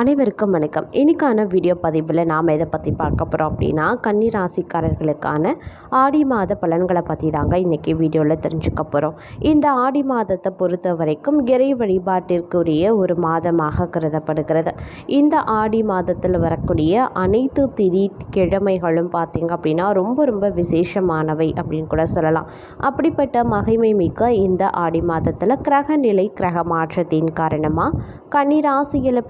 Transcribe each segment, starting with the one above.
அனைவருக்கும் வணக்கம். இன்றைக்கான வீடியோ பதிவில் நாம் எதை பற்றி பார்க்க போகிறோம் அப்படின்னா கன்னி ராசிக்காரர்களுக்கான ஆடி மாத பலன்களை பற்றி தாங்க இன்றைக்கி வீடியோவில் தெரிஞ்சுக்க போகிறோம் இந்த ஆடி மாதத்தை பொறுத்த வரைக்கும் இறை வழிபாட்டிற்குரிய ஒரு மாதமாக கருதப்படுகிறது. இந்த ஆடி மாதத்தில் வரக்கூடிய அனைத்து திரி கிழமைகளும் பார்த்திங்க அப்படின்னா ரொம்ப ரொம்ப விசேஷமானவை அப்படின்னு கூட சொல்லலாம். அப்படிப்பட்ட மகிமை மிக்க இந்த ஆடி மாதத்தில் கிரக நிலை கிரக மாற்றத்தின் காரணமாக கன்னி ராசியில்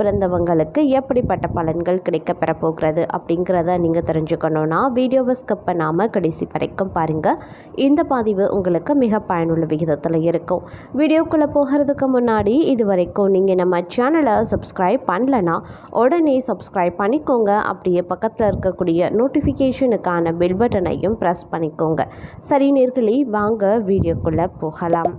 உங்களுக்கு எப்படிப்பட்ட பலன்கள் கிடைக்க பெறப்போகிறது அப்படிங்கிறத நீங்கள் தெரிஞ்சுக்கணுன்னா வீடியோவை ஸ்கிப் பண்ணாமல் கடைசி வரைக்கும் பாருங்கள் இந்த பதிவு உங்களுக்கு மிக பயனுள்ள விகிதத்தில் இருக்கும். வீடியோக்குள்ளே போகிறதுக்கு முன்னாடி இது வரைக்கும் நீங்கள் நம்ம சேனலை சப்ஸ்கிரைப் பண்ணலன்னா உடனே சப்ஸ்கிரைப் பண்ணிக்கோங்க. அப்படியே பக்கத்தில் இருக்கக்கூடிய நோட்டிஃபிகேஷனுக்கான பெல் பட்டனையும் ப்ரெஸ் பண்ணிக்கோங்க. சரி நேர்களே வாங்க வீடியோக்குள்ளே போகலாம்.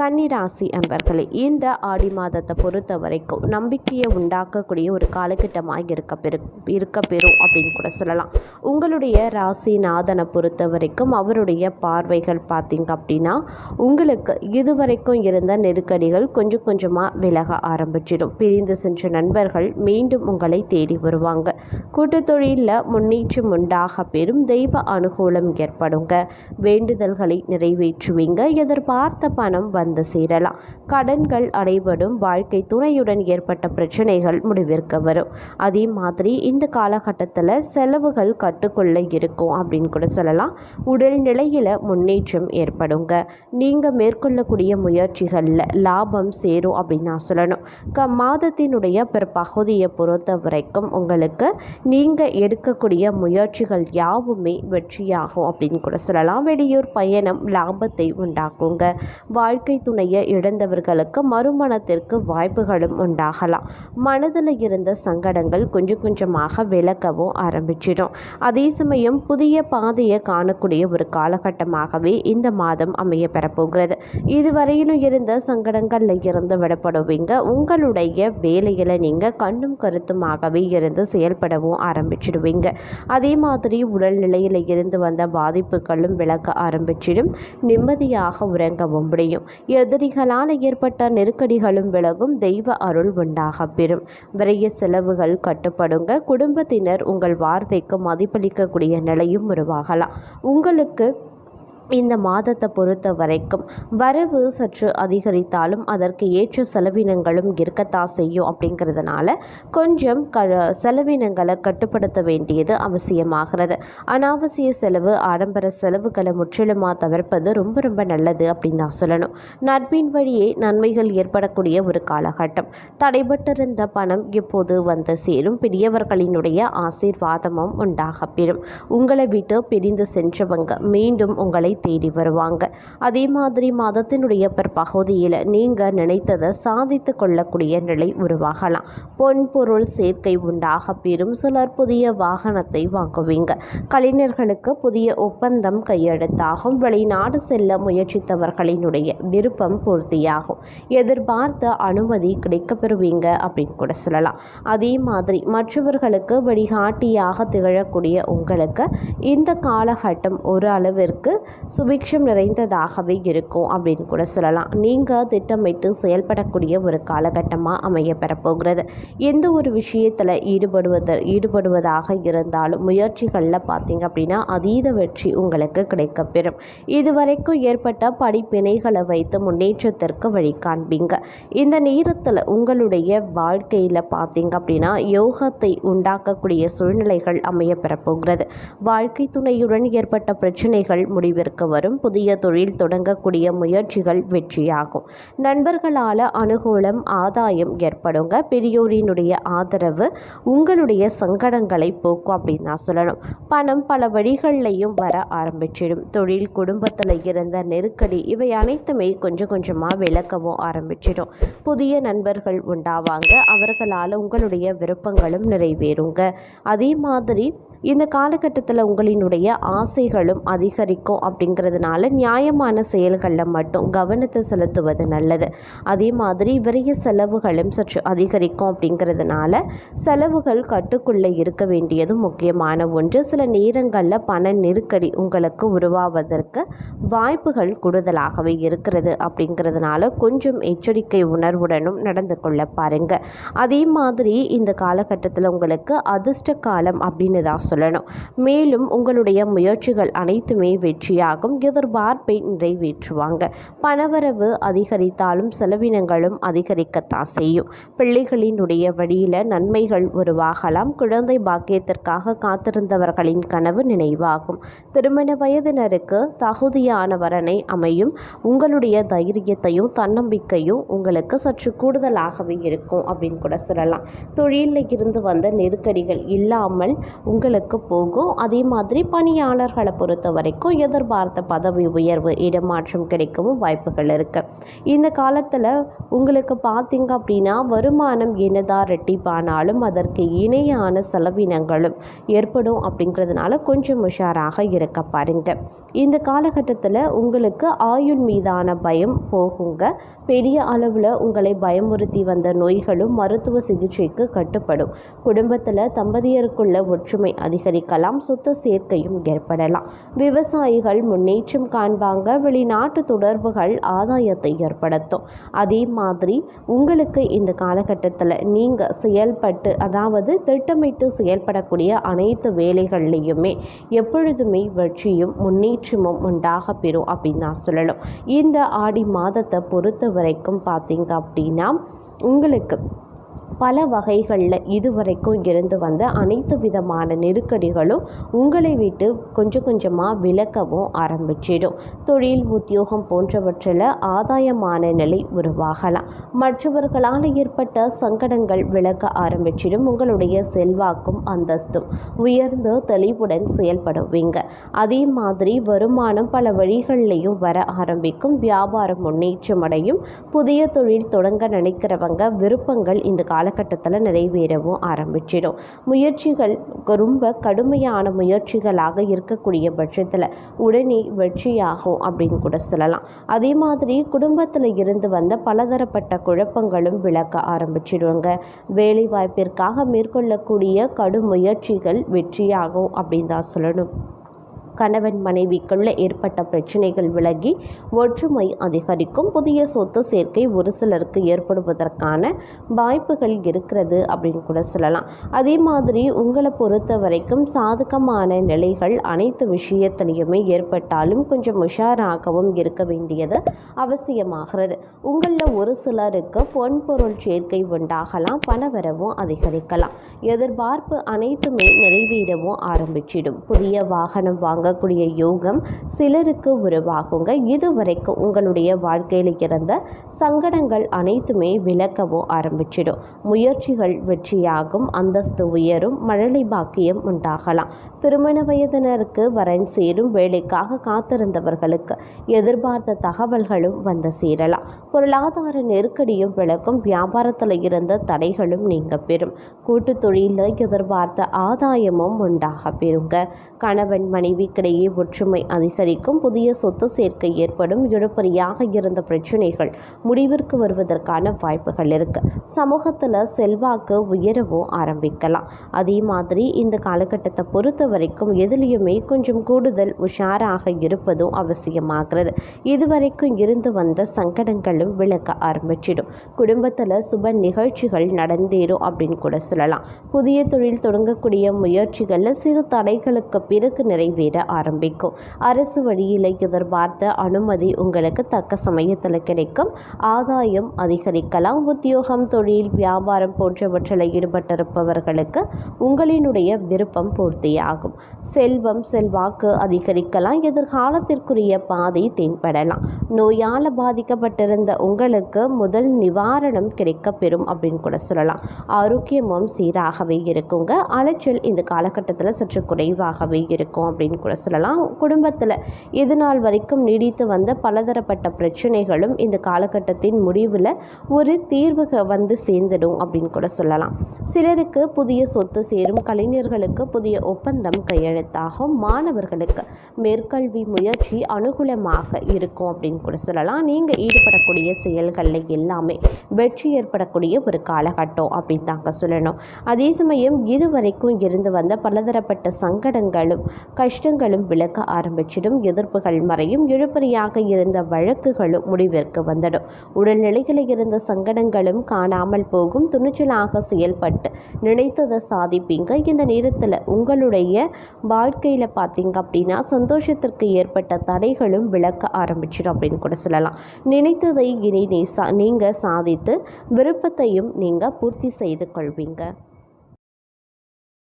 கன்னிராசி அன்பர்களே இந்த ஆடி மாதத்தை பொறுத்த வரைக்கும் நம்பிக்கையை உண்டாக்கக்கூடிய ஒரு காலகட்டமாக இருக்க பெரு இருக்க பெறும் அப்படின்னு கூட சொல்லலாம். உங்களுடைய ராசிநாதனை பொறுத்த வரைக்கும் அவருடைய பார்வைகள் பார்த்திங்க அப்படின்னா உங்களுக்கு இதுவரைக்கும் இருந்த நெருக்கடிகள் கொஞ்சம் கொஞ்சமாக விலக ஆரம்பிச்சிடும். பிரிந்து சென்ற நண்பர்கள் மீண்டும் உங்களை தேடி வருவாங்க. கூட்டுத் தொழிலில் முன்னேற்றம் உண்டாக பெறும் தெய்வ அனுகூலம் ஏற்படுங்க. வேண்டுதல்களை நிறைவேற்றுவீங்க. எதிர்பார்த்த பணம் வந்து சேரலாம். கடன்கள் அடைபடும் வாழ்க்கை துணையுடன் ஏற்பட்ட பிரச்சனைகள் முடிவிற்கு வரும். அதே மாதிரி இந்த காலகட்டத்தில் செலவுகள் கட்டுக்குள்ள இருக்கும் அப்படின்னு கூட சொல்லலாம். உடல் நிலையில் முன்னேற்றம் ஏற்படுங்க. நீங்கள் மேற்கொள்ளக்கூடிய முயற்சிகளில் லாபம் சேரும் அப்படின்னு நான் சொல்லணும். க மாதத்தினுடைய பிற்பகுதியை பொறுத்த வரைக்கும் உங்களுக்கு நீங்கள் எடுக்கக்கூடிய முயற்சிகள் யாவுமே வெற்றியாகும் அப்படின்னு கூட சொல்லலாம். வெளியூர் பயணம் லாபத்தை உண்டாக்குங்க. வாழ்க்கை துணையை இழந்தவர்களுக்கு மறுமணத்திற்கு வாய்ப்புகளும் உண்டாகலாம். மனதில் இருந்த சங்கடங்கள் கொஞ்சம் கொஞ்சமாக விலக்கவும் ஆரம்பிச்சிடும். அதே சமயம் புதிய பாதையை காணக்கூடிய ஒரு காலகட்டமாகவே இந்த மாதம் அமைய பெறப்போகிறது இதுவரையிலும் இருந்த சங்கடங்களில் இருந்து விடப்படுவீங்க உங்களுடைய வேலையில் நீங்கள் கண்ணும் கருத்துமாகவே இருந்து செயல்படவும் ஆரம்பிச்சிடுவீங்க. அதே மாதிரி உடல்நிலையில் இருந்து வந்த பாதிப்புகளும் விளக்க ஆரம்பிச்சிடும். நிம்மதியாக உறங்கவும் முடியும். எதிரிகளால் ஏற்பட்ட நெருக்கடிகளும் விலகும் தெய்வ அருள் உண்டாக பெறும். விரைய செலவுகள் கட்டுப்படுங்க. குடும்பத்தினர் உங்கள் வார்த்தைக்கு மதிப்பளிக்கக்கூடிய நிலையும் உருவாகலாம். உங்களுக்கு இந்த மாதத்தை பொறுத்த வரைக்கும் வரவு சற்று அதிகரித்தாலும் அதற்கு ஏற்ற செலவினங்களும் இருக்கத்தான் செய்யும் அப்படிங்கிறதுனால கொஞ்சம் க செலவினங்களை கட்டுப்படுத்த வேண்டியது அவசியமாகிறது. அனாவசிய செலவு ஆடம்பர செலவுகளை முற்றிலுமாக தவிர்ப்பது ரொம்ப ரொம்ப நல்லது அப்படின்னு தான் சொல்லணும். நட்பின் வழியே நன்மைகள் ஏற்படக்கூடிய ஒரு காலகட்டம். தடைபட்டிருந்த பணம் இப்போது வந்து சேரும். பெரியவர்களினுடைய ஆசீர்வாதமும் உண்டாக பெறும் உங்களை விட்டு பிரிந்து சென்றவங்க மீண்டும் உங்களை தேடி வருவாங்க. அதே மாதிரி மாதத்தினுடைய பிற்பகுதியில் நீங்கள் நினைத்ததை சாதித்து கொள்ளக்கூடிய நிலை உருவாகலாம். பொன் பொருள் சேர்க்கை உண்டாக பெறும் சிலர் புதிய வாகனத்தை வாங்குவீங்க. கலைஞர்களுக்கு புதிய ஒப்பந்தம் கையெழுத்தாகும். வெளிநாடு செல்ல முயற்சித்தவர்களினுடைய விருப்பம் பூர்த்தியாகும். எதிர்பார்த்த அனுமதி கிடைக்கப்பெறுவீங்க அப்படின்னு கூட சொல்லலாம். அதே மாதிரி மற்றவர்களுக்கு வழிகாட்டியாக திகழக்கூடிய உங்களுக்கு இந்த காலகட்டம் ஒரு அளவிற்கு சுபிக்ஷம் நிறைந்ததாகவே இருக்கும் அப்படின்னு கூட சொல்லலாம். நீங்கள் திட்டமிட்டு செயல்படக்கூடிய ஒரு காலகட்டமாக அமைய பெறப்போகிறது. எந்த ஒரு விஷயத்தில் ஈடுபடுவத ஈடுபடுவதாக இருந்தாலும் முயற்சிகளில் பார்த்தீங்க அப்படின்னா அதீத வெற்றி உங்களுக்கு கிடைக்கப்பெறும் இதுவரைக்கும் ஏற்பட்ட படிப்பினைகளை வைத்து முன்னேற்றத்திற்கு வழி காண்பீங்க. இந்த நேரத்தில் உங்களுடைய வாழ்க்கையில் பார்த்தீங்க அப்படின்னா யோகத்தை உண்டாக்கக்கூடிய சூழ்நிலைகள் அமைய பெறப்போகிறது. வாழ்க்கை துணையுடன் ஏற்பட்ட பிரச்சனைகள் முடிவிற்கு வரும். புதிய தொழில் தொடங்கக்கூடிய முயற்சிகள் வெற்றியாகும். நண்பர்களால் அனுகூலம் ஆதாயம் ஏற்படுங்க. பெரியோரினுடைய ஆதரவு உங்களுடைய சங்கடங்களை போக்கும் அப்படின்னு நான் சொல்லணும். பணம் பல வழிகள்லையும் வர ஆரம்பிச்சிடும். தொழில் குடும்பத்தில் இருந்த நெருக்கடி இவை அனைத்துமே கொஞ்சம் கொஞ்சமாக விளக்கவும் ஆரம்பிச்சிடும். புதிய நண்பர்கள் உண்டாவாங்க. அவர்களால் உங்களுடைய விருப்பங்களும் நிறைவேறுங்க. அதே மாதிரி இந்த காலகட்டத்தில் உங்களினுடைய ஆசைகளும் அதிகரிக்கும் அப்படி அப்படிங்கிறதுனால நியாயமான செயல்களில் மட்டும் கவனத்தை செலுத்துவது நல்லது. அதே மாதிரி விரைய செலவுகளும் சற்று அதிகரிக்கும் அப்படிங்கிறதுனால செலவுகள் கட்டுக்குள்ளே இருக்க வேண்டியதும் முக்கியமான ஒன்று. சில நேரங்களில் பண நெருக்கடி உங்களுக்கு உருவாவதற்கு வாய்ப்புகள் கூடுதலாகவே இருக்கிறது அப்படிங்கிறதுனால கொஞ்சம் எச்சரிக்கை உணர்வுடனும் நடந்து கொள்ள பாருங்க. அதே மாதிரி இந்த காலகட்டத்தில் உங்களுக்கு அதிர்ஷ்ட காலம் அப்படின்னு தான் சொல்லணும். மேலும் உங்களுடைய முயற்சிகள் அனைத்துமே வெற்றியாக வெற்றியாகும் எதிர்பார்ப்பை நிறைவேற்றுவாங்க. பணவரவு அதிகரித்தாலும் செலவினங்களும் அதிகரிக்கத்தான் செய்யும். பிள்ளைகளினுடைய வழியில் நன்மைகள் உருவாகலாம். குழந்தை பாக்கியத்திற்காக காத்திருந்தவர்களின் கனவு நினைவாகும். திருமண வயதினருக்கு தகுதியான வரனை அமையும். உங்களுடைய தைரியத்தையும் தன்னம்பிக்கையும் உங்களுக்கு சற்று கூடுதலாகவே இருக்கும் அப்படின்னு கூட சொல்லலாம். தொழிலில் இருந்து வந்த நெருக்கடிகள் இல்லாமல் உங்களுக்கு போகும். அதே மாதிரி பணியாளர்களை பொறுத்த வரைக்கும் எதிர்பார்த்த பதவி உயர்வு இடமாற்றம் கிடைக்கவும் வாய்ப்புகள் இருக்குது இந்த காலத்தில் உங்களுக்கு பார்த்தீங்க அப்படின்னா வருமானம் என்னதான் ரெட்டிப்பானாலும் அதற்கு இணையான செலவினங்களும் ஏற்படும் அப்படிங்கிறதுனால கொஞ்சம் உஷாராக இருக்க பாருங்க. இந்த காலகட்டத்தில் உங்களுக்கு ஆயுள் மீதான பயம் போகுங்க. பெரிய அளவில் உங்களை பயமுறுத்தி வந்த நோய்களும் மருத்துவ சிகிச்சைக்கு கட்டுப்படும். குடும்பத்தில் தம்பதியருக்குள்ள ஒற்றுமை அதிகரிக்கலாம் சொத்து சேர்க்கையும் ஏற்படலாம். விவசாயிகள் முன்னேற்றம் காண்பாங்க. வெளிநாட்டு தொடர்புகள் ஆதாயத்தை ஏற்படுத்தும். அதே மாதிரி உங்களுக்கு இந்த காலகட்டத்தில் நீங்கள் செயல்பட்டு அதாவது திட்டமிட்டு செயல்படக்கூடிய அனைத்து வேலைகள்லையுமே எப்பொழுதுமே வெற்றியும் முன்னேற்றமும் உண்டாக பெறும் அப்படின்னு நான் சொல்லணும். இந்த ஆடி மாதத்தை பொறுத்த வரைக்கும் பார்த்தீங்க அப்படின்னா உங்களுக்கு பல வகைகளில் இதுவரைக்கும் இருந்து வந்த அனைத்து விதமான நெருக்கடிகளும் உங்களை விட்டு கொஞ்சம் கொஞ்சமாக விலக்கவும் ஆரம்பிச்சிடும். தொழில் உத்தியோகம் போன்றவற்றில் ஆதாயமான நிலை உருவாகலாம். மற்றவர்களால் ஏற்பட்ட சங்கடங்கள் விளக்க ஆரம்பிச்சிடும். உங்களுடைய செல்வாக்கும் அந்தஸ்தும் உயர்ந்து தெளிவுடன் செயல்படுவீங்க. அதே மாதிரி வருமானம் பல வழிகள்லையும் வர ஆரம்பிக்கும். வியாபாரம் முன்னேற்றம் அடையும் புதிய தொழில் தொடங்க நினைக்கிறவங்க விருப்பங்கள் இந்த கால காலகட்டத்தில் நிறைவேறவும் ஆரம்பிச்சிடும். முயற்சிகள் ரொம்ப கடுமையான முயற்சிகளாக இருக்கக்கூடிய பட்சத்தில் உடனே வெற்றியாகும் அப்படின்னு கூட சொல்லலாம். அதே மாதிரி குடும்பத்தில் இருந்து வந்த பலதரப்பட்ட குழப்பங்களும் விளக்க ஆரம்பிச்சிடுவாங்க வேலை வாய்ப்பிற்காக மேற்கொள்ளக்கூடிய கடும் முயற்சிகள் வெற்றியாகும் அப்படின்னு தான் சொல்லணும். கணவன் மனைவிக்குள்ள ஏற்பட்ட பிரச்சனைகள் விலகி ஒற்றுமை அதிகரிக்கும். புதிய சொத்து சேர்க்கை ஒரு சிலருக்கு ஏற்படுவதற்கான வாய்ப்புகள் இருக்கிறது அப்படின்னு கூட சொல்லலாம். அதே மாதிரி உங்களை பொறுத்த வரைக்கும் சாதகமான நிலைகள் அனைத்து விஷயத்திலையுமே ஏற்பட்டாலும் கொஞ்சம் உஷாராகவும் இருக்க வேண்டியது அவசியமாகிறது. உங்களில் ஒரு சிலருக்கு பொன்பொருள் சேர்க்கை உண்டாகலாம் பணவரவும் அதிகரிக்கலாம். எதிர்பார்ப்பு அனைத்துமே நிறைவேறவும் ஆரம்பிச்சிடும். புதிய வாகனம் வாங்க வாங்கக்கூடிய யோகம் சிலருக்கு உருவாகுங்க. இதுவரைக்கும் உங்களுடைய வாழ்க்கையில் இருந்த சங்கடங்கள் அனைத்துமே விளக்கவும் ஆரம்பிச்சிடும். முயற்சிகள் வெற்றியாகும் அந்தஸ்து உயரும் மழலை பாக்கியம் உண்டாகலாம். திருமண வயதினருக்கு வரன் சேரும் வேலைக்காக காத்திருந்தவர்களுக்கு எதிர்பார்த்த தகவல்களும் வந்து சேரலாம். பொருளாதார நெருக்கடியும் விளக்கும் வியாபாரத்தில் இருந்த தடைகளும் நீங்க பெறும். கூட்டு தொழிலில் எதிர்பார்த்த ஆதாயமும் உண்டாக பெறுங்க. கணவன் மனைவி மனைவிக்கிடையே ஒற்றுமை அதிகரிக்கும் புதிய சொத்து சேர்க்கை ஏற்படும் இழுப்பறியாக இருந்த பிரச்சனைகள் முடிவிற்கு வருவதற்கான வாய்ப்புகள் இருக்கு. சமூகத்தில் செல்வாக்கு உயரவும் ஆரம்பிக்கலாம். அதே மாதிரி இந்த காலகட்டத்தை பொறுத்த வரைக்கும் எதுலேயுமே கொஞ்சம் கூடுதல் உஷாராக இருப்பதும் அவசியமாகிறது. இதுவரைக்கும் இருந்து வந்த சங்கடங்களும் விளக்க ஆரம்பிச்சிடும். குடும்பத்தில் சுப நிகழ்ச்சிகள் நடந்தேறும் அப்படின்னு கூட சொல்லலாம். புதிய தொழில் தொடங்கக்கூடிய முயற்சிகளில் சிறு தடைகளுக்கு பிறகு நிறைவேற ஆரம்பிக்கும். அரசு வழியில் எதிர்பார்த்த அனுமதி உங்களுக்கு தக்க சமயத்தில் கிடைக்கும். ஆதாயம் அதிகரிக்கலாம். உத்தியோகம் தொழில் வியாபாரம் போன்றவற்றில் ஈடுபட்டிருப்பவர்களுக்கு உங்களினுடைய விருப்பம் பூர்த்தியாகும். செல்வம் செல்வாக்கு அதிகரிக்கலாம். எதிர்காலத்திற்குரிய பாதை தென்படலாம். நோயால் பாதிக்கப்பட்டிருந்த உங்களுக்கு முதல் நிவாரணம் கிடைக்க பெறும் அப்படின்னு கூட சொல்லலாம். ஆரோக்கியமும் சீராகவே இருக்குங்க. அலைச்சல் இந்த காலகட்டத்தில் சற்று குறைவாகவே இருக்கும் அப்படின்னு கூட கூட சொல்லலாம். குடும்பத்தில் இது நாள் வரைக்கும் நீடித்து வந்த பலதரப்பட்ட பிரச்சனைகளும் இந்த காலகட்டத்தின் முடிவில் ஒரு தீர்வு வந்து சேர்ந்துடும் அப்படின்னு கூட சொல்லலாம். சிலருக்கு புதிய சொத்து சேரும் கலைஞர்களுக்கு புதிய ஒப்பந்தம் கையெழுத்தாகும் மாணவர்களுக்கு மேற்கல்வி முயற்சி அனுகூலமாக இருக்கும் அப்படின்னு கூட சொல்லலாம். நீங்கள் ஈடுபடக்கூடிய செயல்களில் எல்லாமே வெற்றி ஏற்படக்கூடிய ஒரு காலகட்டம் அப்படின்னு தாங்க சொல்லணும். அதே சமயம் இதுவரைக்கும் இருந்து வந்த பலதரப்பட்ட சங்கடங்களும் கஷ்டங்கள் கஷ்டங்களும் விளக்க ஆரம்பிச்சிடும். எதிர்ப்புகள் மறையும். இழுபறியாக இருந்த வழக்குகளும் முடிவிற்கு வந்துடும். உடல்நிலைகளில் இருந்த சங்கடங்களும் காணாமல் போகும். துணிச்சலாக செயல்பட்டு நினைத்ததை சாதிப்பீங்க. இந்த நேரத்தில் உங்களுடைய வாழ்க்கையில் பார்த்தீங்க அப்படின்னா சந்தோஷத்திற்கு ஏற்பட்ட தடைகளும் விளக்க ஆரம்பிச்சிடும் அப்படின்னு கூட சொல்லலாம். நினைத்ததை இனி நீ சா நீங்கள் சாதித்து விருப்பத்தையும் நீங்கள் பூர்த்தி செய்து கொள்வீங்க.